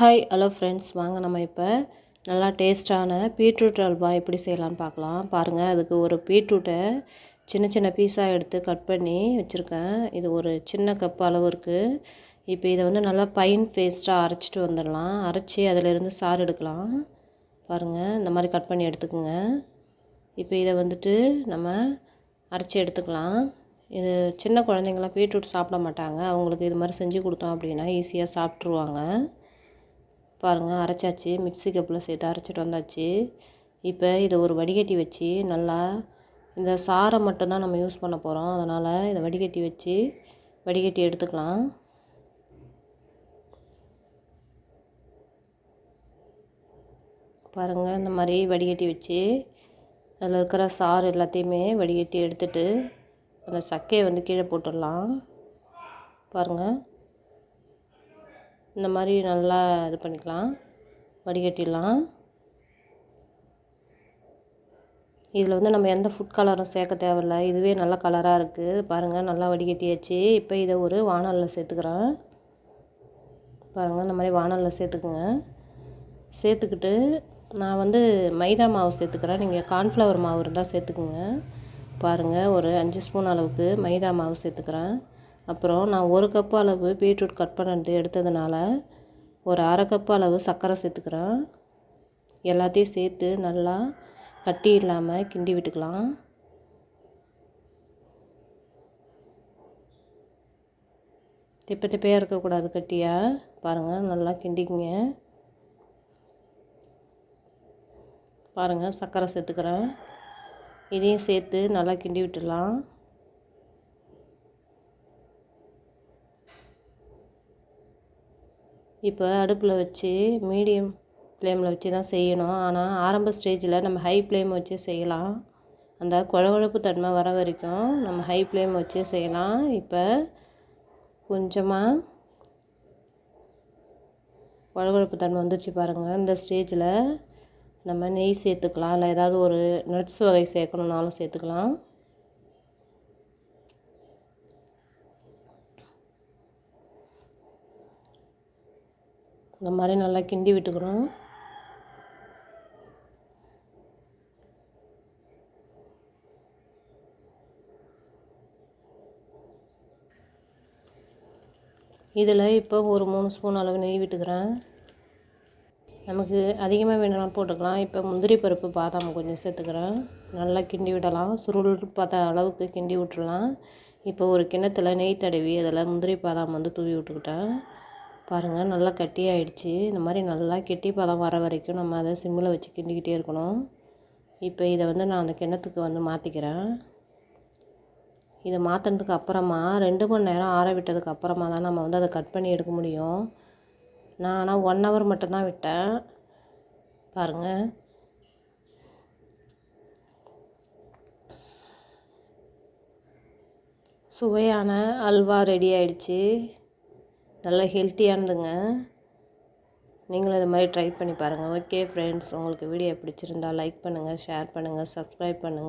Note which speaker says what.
Speaker 1: Hi hello friends வாங்க நம்ம இப்போ நல்லா டேஸ்ட்டான பீட்ரூட் அல்வா எப்படி செய்யலான்னு பார்க்கலாம். பாருங்கள் அதுக்கு ஒரு பீட்ரூட்டை சின்ன சின்ன பீஸாக எடுத்து கட் பண்ணி வச்சுருக்கேன். இது ஒரு சின்ன கப் அளவு இருக்குது இப்போ இதை வந்து நல்லா பைன் பேஸ்ட்டாக அரைச்சிட்டு வந்துடலாம். அரைச்சி அதிலிருந்து சாறு எடுக்கலாம். பாருங்கள் இந்த மாதிரி கட் பண்ணி எடுத்துக்கோங்க. இப்போ இதை வந்துட்டு நம்ம அரைச்சி எடுத்துக்கலாம். இது சின்ன குழந்தைங்களாம் பீட்ரூட் சாப்பிட மாட்டாங்க. அவங்களுக்கு இது மாதிரி செஞ்சு கொடுத்தோம் அப்படின்னா ஈஸியாக சாப்பிட்ருவாங்க பாருங்கள் அரைச்சாச்சு. மிக்ஸி கப்பில் சேர்த்து அரைச்சிட்டு வந்தாச்சு. இப்போ இதை ஒரு வடிகட்டி வச்சு நல்லா இந்த சாரை மட்டும்தான் நம்ம யூஸ் பண்ண போகிறோம் அதனால் இதை வடிகட்டி வச்சு வடிகட்டி எடுத்துக்கலாம். பாருங்கள் இந்த மாதிரி வடிகட்டி வச்சு அதில் இருக்கிற சாறு எல்லாத்தையுமே வடிகட்டி எடுத்துட்டு அந்த சக்கையை வந்து கீழே போட்டுடலாம். பாருங்கள் இந்த மாதிரி நல்லா இது பண்ணிக்கலாம். வடிகட்டிடலாம். இதில் வந்து நம்ம எந்த ஃபுட் கலரும் சேர்க்க தேவையில்ல. இதுவே நல்ல கலராக இருக்குது பாருங்கள் நல்லா வடிகட்டியாச்சு. இப்போ இதை ஒரு வானலில் சேர்த்துக்கிறேன். பாருங்கள் இந்த மாதிரி வானலில் சேர்த்துக்குங்க. சேர்த்துக்கிட்டு நான் வந்து மைதா மாவு சேர்த்துக்கிறேன். நீங்கள் கார்ன்ஃப்ளவர் மாவு இருந்தால் சேர்த்துக்குங்க. பாருங்கள் ஒரு அஞ்சு ஸ்பூன் அளவுக்கு மைதா மாவு சேர்த்துக்கிறேன். அப்புறம் நான் ஒரு கப்பு அளவு பீட்ரூட் கட் பண்ணிட்டு எடுத்ததுனால ஒரு அரை கப்பு அளவு சர்க்கரை சேர்த்துக்கிறேன். எல்லாத்தையும் சேர்த்து நல்லா கட்டி இல்லாமல் கிண்டி விட்டுக்கலாம். திப்ப திப்பையாக இருக்கக்கூடாது கட்டியாக பாருங்கள் நல்லா கிண்டிக்கிங்க. பாருங்கள் சர்க்கரை சேர்த்துக்கிறேன். இதையும் சேர்த்து நல்லா கிண்டி விட்டுடலாம். இப்போ அடுப்பில் வச்சு மீடியம் ஃப்ளேமில் வச்சு தான் செய்யணும். ஆனால் ஆரம்ப ஸ்டேஜில் நம்ம ஹை ஃப்ளேம் வச்சு செய்யலாம். அந்த குழகுழப்பு தன்மை வர வரைக்கும் நம்ம ஹை ஃப்ளேம் வச்சு செய்யலாம். இப்போ கொஞ்சமாக குழகுழப்பு தன்மை வந்துருச்சு பாருங்கள் இந்த ஸ்டேஜில் நம்ம நெய் சேர்த்துக்கலாம். இல்லை ஏதாவது ஒரு நட்ஸ் வகை சேர்க்கணுன்னாலும் சேர்த்துக்கலாம். இந்த மாதிரி நல்லா கிண்டி விட்டுக்கணும். இதில் இப்போ ஒரு மூணு ஸ்பூன் அளவு நெய் விட்டுக்கிறேன். நமக்கு அதிகமாக வேணும்னா போட்டுக்கலாம். இப்போ முந்திரி பருப்பு பாதாம் கொஞ்சம் சேர்த்துக்கிறேன். நல்லா கிண்டி விடலாம். சுருள் பார்த்த அளவுக்கு கிண்டி விட்டுறலாம் இப்போ ஒரு கிணத்துல நெய் தடவி அதில் முந்திரி பாதாம் வந்து தூவி விட்டுக்கிட்டேன். பாருங்கள் நல்லா கட்டி இந்த மாதிரி நல்லா கெட்டி பதம் வர வரைக்கும் நம்ம அதை சிம்மில் வச்சு கிண்டிக்கிட்டே இருக்கணும். இப்போ இதை வந்து நான் அந்த கிணத்துக்கு வந்து மாற்றிக்கிறேன் இதை மாற்றினதுக்கு அப்புறமா ரெண்டு மணி நேரம் ஆற விட்டதுக்கு அப்புறமா தான் நம்ம வந்து அதை கட் பண்ணி எடுக்க முடியும். நான் ஆனால் ஒன் ஹவர் மட்டும்தான் விட்டேன். பாருங்கள் சுவையான அல்வா ரெடி ஆயிடுச்சு. நல்லா ஹெல்த்தியானதுங்க நீங்களும் இது மாதிரி ட்ரை பண்ணி பாருங்கள் ஓகே ஃப்ரெண்ட்ஸ் உங்களுக்கு வீடியோ பிடிச்சிருந்தா லைக் பண்ணுங்கள் ஷேர் பண்ணுங்கள் சப்ஸ்கிரைப் பண்ணுங்கள்